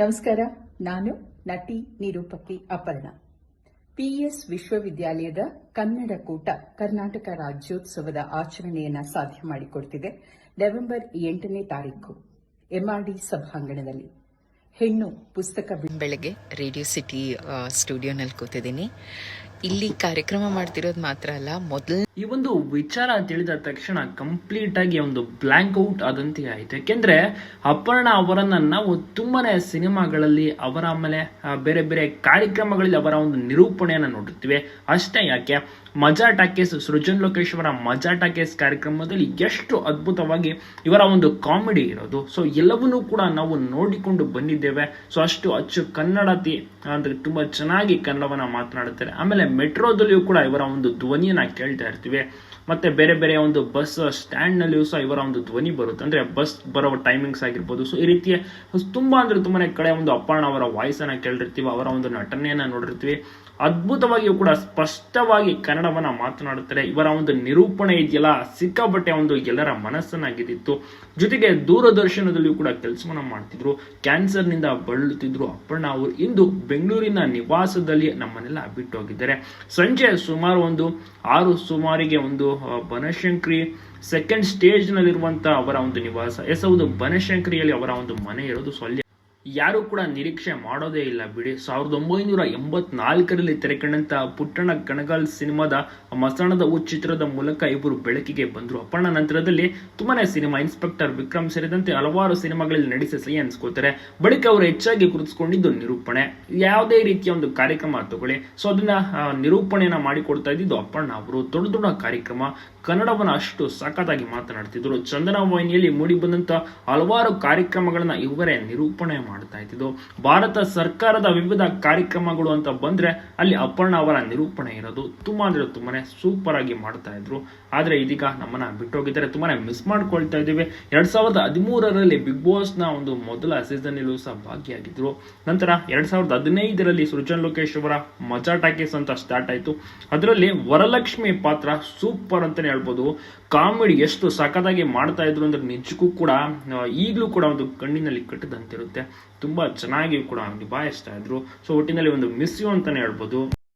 ನಮಸ್ಕಾರ, ನಾನು ನಟಿ ನಿರೂಪಕಿ ಅಪರ್ಣ. ಪಿಎಸ್ ವಿಶ್ವವಿದ್ಯಾಲಯದ ಕನ್ನಡ ಕೂಟ ಕರ್ನಾಟಕ ರಾಜ್ಯೋತ್ಸವದ ಆಚರಣೆಯನ್ನು ಸಾಧ್ಯ ಮಾಡಿಕೊಡ್ತಿದೆ ನವೆಂಬರ್ ಎಂಟನೇ ತಾರೀಕು ಎಂಆರ್ಡಿ ಸಭಾಂಗಣದಲ್ಲಿ. ಹೆಣ್ಣು ಪುಸ್ತಕ ಬೆಳಗ್ಗೆ ರೇಡಿಯೋ ಸಿಟಿ ಸ್ಟುಡಿಯೋನಲ್ಲಿ ಕೂತಿದ್ದೀನಿ. ಇಲ್ಲಿ ಕಾರ್ಯಕ್ರಮ ಮಾಡ್ತಿರೋದು ಮಾತ್ರ ಅಲ್ಲ, ಮೊದಲ ಈ ಒಂದು ವಿಚಾರ ತಿಳಿದ ತಕ್ಷಣ ಕಂಪ್ಲೀಟ್ ಆಗಿ ಒಂದು ಬ್ಲಾಂಕ್ ಔಟ್ ಆದಂತೆ ಆಯ್ತು. ಯಾಕೆಂದ್ರೆ ಅಪರ್ಣ ಅವರನ್ನ ನಾವು ತುಂಬಾನೇ ಸಿನಿಮಾಗಳಲ್ಲಿ ಅವರ ಆಮೇಲೆ ಬೇರೆ ಬೇರೆ ಕಾರ್ಯಕ್ರಮಗಳಲ್ಲಿ ಅವರ ಒಂದು ನಿರೂಪಣೆಯನ್ನ ನೋಡಿರ್ತೀವಿ. ಅಷ್ಟೇ ಯಾಕೆ? ಮಜಾ ಟಾಕೇಸ್, ಸೃಜನ್ ಲೋಕೇಶ್ ಅವರ ಮಜಾ ಟಾಕೇಸ್ ಕಾರ್ಯಕ್ರಮದಲ್ಲಿ ಎಷ್ಟು ಅದ್ಭುತವಾಗಿ ಇವರ ಒಂದು ಕಾಮಿಡಿ ಇರೋದು. ಸೊ ಎಲ್ಲವನ್ನೂ ಕೂಡ ನಾವು ನೋಡಿಕೊಂಡು ಬಂದಿದ್ದೇವೆ. ಸೊ ಅಷ್ಟು ಅಚ್ಚು ಕನ್ನಡತಿ ಅಂದ್ರೆ ತುಂಬಾ ಚೆನ್ನಾಗಿ ಕನ್ನಡವನ್ನ ಮಾತನಾಡುತ್ತಾರೆ. ಆಮೇಲೆ ಮೆಟ್ರೋದಲ್ಲಿಯೂ ಕೂಡ ಇವರ ಒಂದು ಧ್ವನಿಯನ್ನ ಕೇಳ್ತಾ ಇರ್ತೀವಿ. ಮತ್ತೆ ಬೇರೆ ಬೇರೆ ಒಂದು ಬಸ್ ಸ್ಟ್ಯಾಂಡ್ ನಲ್ಲಿಯೂ ಸಹ ಇವರ ಒಂದು ಧ್ವನಿ ಬರುತ್ತೆ. ಅಂದ್ರೆ ಬಸ್ ಬರೋ ಟೈಮಿಂಗ್ಸ್ ಆಗಿರ್ಬೋದು. ಸೊ ಈ ರೀತಿಯ ತುಂಬಾ ಅಂದರೆ ತುಂಬಾ ಕಡೆ ಒಂದು ಅಪ್ಪಣ್ಣ ಅವರ ವಾಯ್ಸನ್ನು ಕೇಳಿರ್ತೀವಿ ಅವರ ಒಂದು ನಟನೆಯನ್ನ ನೋಡಿರ್ತೀವಿ. ಅದ್ಭುತವಾಗಿಯೂ ಕೂಡ ಸ್ಪಷ್ಟವಾಗಿ ಕನ್ನಡವನ್ನ ಮಾತನಾಡುತ್ತಾರೆ. ಇವರ ಒಂದು ನಿರೂಪಣೆ ಇದೆಯಲ್ಲ, ಸಿಕ್ಕಾಪಟ್ಟೆ ಒಂದು ಎಲ್ಲರ ಮನಸ್ಸನ್ನ ಗೆದ್ದಿತ್ತು. ಜೊತೆಗೆ ದೂರದರ್ಶನದಲ್ಲಿಯೂ ಕೂಡ ಕೆಲಸವನ್ನ ಮಾಡ್ತಿದ್ರು. ಕ್ಯಾನ್ಸರ್ನಿಂದ ಬಳಲುತ್ತಿದ್ರು ಅಪ್ಪಣ್ಣ ಅವರು. ಇಂದು ಬೆಂಗಳೂರಿನ ನಿವಾಸದಲ್ಲಿ ನಮ್ಮನ್ನೆಲ್ಲ ಬಿಟ್ಟು ಹೋಗಿದ್ದಾರೆ ಸಂಜೆ ಸುಮಾರು ಒಂದು ಆರು ಸುಮಾರಿಗೆ ಒಂದು ಬನಶಂಕರಿ ಸೆಕೆಂಡ್ ಸ್ಟೇಜ್ ನಲ್ಲಿರುವಂತಹ ಅವರ ಒಂದು ನಿವಾಸ. ಎಸ್ ಹೌದು, ಬನಶಂಕರಿಯಲ್ಲಿ ಅವರ ಒಂದು ಮನೆ ಇರೋದು ಸೊ ಯಾರು ಕೂಡ ನಿರೀಕ್ಷೆ ಮಾಡೋದೇ ಇಲ್ಲ ಬಿಡಿ. ಸಾವಿರದ ಒಂಬೈನೂರ ಎಂಬತ್ನಾಲ್ಕರಲ್ಲಿ ತೆರೆಕಂಡಂತ ಪುಟ್ಟಣ ಕಣಗಾಲ್ ಸಿನಿಮಾದ ಮಸಣದ ಉ ಚಿತ್ರದ ಮೂಲಕ ಇಬ್ಬರು ಬೆಳಕಿಗೆ ಬಂದರು. ಅಪ್ಪಣ್ಣ ನಂತರದಲ್ಲಿ ತುಂಬಾನೇ ಸಿನಿಮಾ ಇನ್ಸ್ಪೆಕ್ಟರ್ ವಿಕ್ರಮ್ ಸೇರಿದಂತೆ ಹಲವಾರು ಸಿನಿಮಾಗಳಲ್ಲಿ ನಡೆಸಿ ಸಹಿ ಅನ್ಸ್ಕೋತಾರೆ ಬಳಿಕ ಅವರು ಹೆಚ್ಚಾಗಿ ಗುರುತಿಸ್ಕೊಂಡಿದ್ದು ನಿರೂಪಣೆ. ಯಾವುದೇ ರೀತಿಯ ಒಂದು ಕಾರ್ಯಕ್ರಮ ತಗೊಳ್ಳಿ. ಸೊ, ಅದನ್ನ ನಿರೂಪಣೆಯನ್ನ ಮಾಡಿಕೊಡ್ತಾ ಇದ್ದಿದ್ದು ಅಪ್ಪಣ್ಣ ಅವರು. ದೊಡ್ಡ ದೊಡ್ಡ ಕಾರ್ಯಕ್ರಮ. ಕನ್ನಡವನ್ನ ಅಷ್ಟು ಸಖತ್ತಾಗಿ ಮಾತನಾಡ್ತಿದ್ರು. ಚಂದನ ವಾಹಿನಿಯಲ್ಲಿ ಮೂಡಿ ಬಂದಂತ ಹಲವಾರು ಕಾರ್ಯಕ್ರಮಗಳನ್ನ ಇವರೇ ನಿರೂಪಣೆ ಮಾಡ್ತಾ ಇದ್ದಿದ್ದು. ಭಾರತ ಸರ್ಕಾರದ ವಿವಿಧ ಕಾರ್ಯಕ್ರಮಗಳು ಅಂತ ಬಂದ್ರೆ ಅಲ್ಲಿ ಅಪರ್ಣ ಅವರ ನಿರೂಪಣೆ ಇರೋದು ತುಂಬಾ ಅಂದ್ರೆ ತುಂಬಾನೇ ಸೂಪರ್ ಆಗಿ ಮಾಡ್ತಾ ಇದ್ರು. ಆದ್ರೆ ಇದೀಗ ನಮ್ಮನ್ನ ಬಿಟ್ಟೋಗಿದ್ದಾರೆ. ತುಂಬಾನೇ ಮಿಸ್ ಮಾಡ್ಕೊಳ್ತಾ ಇದ್ದೀವಿ. ಎರಡು ಸಾವಿರದ ಹದಿಮೂರರಲ್ಲಿ ಬಿಗ್ ಬಾಸ್ನ ಒಂದು ಮೊದಲ ಸೀಸನ್ ಸಹ ಭಾಗಿಯಾಗಿದ್ರು. ನಂತರ ಎರಡು ಸಾವಿರದ ಹದಿನೈದರಲ್ಲಿ ಸೃಜನ್ ಲೋಕೇಶ್ ಅವರ ಮಜಾ ಟಾಕೀಸ್ ಅಂತ ಸ್ಟಾರ್ಟ್ ಆಯ್ತು. ಅದರಲ್ಲಿ ವರಲಕ್ಷ್ಮಿ ಪಾತ್ರ ಸೂಪರ್ ಅಂತಲೇ ಹೇಳ್ಬೋದು. ಕಾಮಿಡಿ ಎಷ್ಟು ಸಖತ್ತಾಗಿ ಮಾಡ್ತಾ ಇದ್ರು ಅಂದ್ರೆ ನಿಜಕ್ಕೂ ಕೂಡ ಈಗ್ಲೂ ಕೂಡ ಒಂದು ಕಣ್ಣಿನಲ್ಲಿ ಕಟ್ಟದಂತಿರುತ್ತೆ. ತುಂಬಾ ಚೆನ್ನಾಗಿ ಕೂಡ ನಿಭಾಯಿಸ್ತಾ ಇದ್ರು ಸೊ ಒಟ್ಟಿನಲ್ಲಿ ಒಂದು ಮಿಸ್ ಯು ಅಂತಾನೆ ಹೇಳ್ಬೋದು.